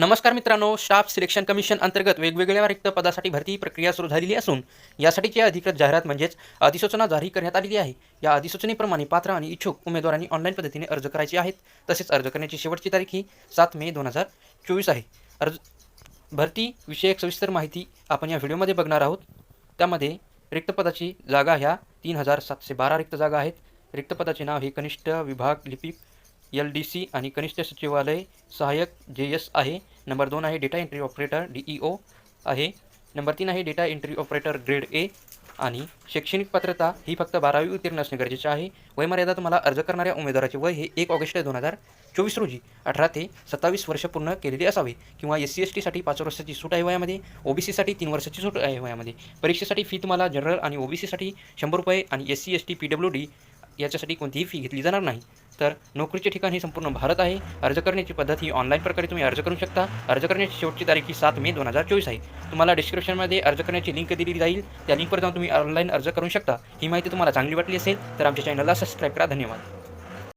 नमस्कार मित्रांनो staff selection commission अंतर्गत वेगवेगळ्या रिक्त पदासाठी भरती प्रक्रिया सुरू झालेली असून यासाठीची अधिकृत जाहिरात म्हणजेच अधिसूचना जारी करण्यात आलेली आहे. या अधिसूचनेप्रमाणे पात्र आणि इच्छुक उमेदवारांनी ऑनलाईन पद्धतीने अर्ज करायचे आहेत. तसेच अर्ज करण्याची शेवटची तारीख ही सात मे दोन हजार चोवीस आहे. अर्ज भरती विषयक सविस्तर माहिती आपण या व्हिडिओमध्ये बघणार आहोत. त्यामध्ये रिक्त पदाची जागा ह्या तीन हजार सातशे बारा रिक्त जागा आहेत. रिक्त पदाचे नाव हे कनिष्ठ विभाग लिपिक एल डी सी आणि कनिष्ठ सचिवालय सहाय्यक जे एस आहे. नंबर दोन आहे data entry operator D E O आहे. नंबर तीन आहे data entry operator grade A आणि शैक्षणिक पात्रता ही फक्त बारावी उत्तीर्ण असणे गरजेचे आहे. वयमर्यादा तुम्हाला अर्ज करणाऱ्या उमेदवाराचे वय हे एक ऑगस्ट दोन हजार चोवीस रोजी अठरा ते सत्तावीस वर्ष पूर्ण केलेली असावे किंवा एस सी एस टीसाठी पाच वर्षाची सूट आहे वयामध्ये ओ बी सीसाठी तीन वर्षाची सूट आहे वयामध्ये. परीक्षेसाठी फी तुम्हाला जनरल आणि ओ बी सीसाठी शंभर रुपये आणि S C S T P W D याच्यासाठी कोणतीही फी घेतली जाणार नाही. तर नोकरीचे ठिकाण हे संपूर्ण भारत आहे. अर्ज करण्याची पद्धत ही ऑनलाईन प्रकारे तुम्ही अर्ज करू शकता. अर्ज करण्याची शेवटची तारीख ही सात मे दोन हजार चोवीस आहे. तुम्हाला डिस्क्रिप्शनमध्ये अर्ज करण्याची लिंक दिली जाईल. त्या लिंकवर जाऊन तुम्ही ऑनलाईन अर्ज करू शकता. ही माहिती तुम्हाला चांगली वाटली असेल तर आमच्या चॅनलला सबस्क्राईब करा. धन्यवाद.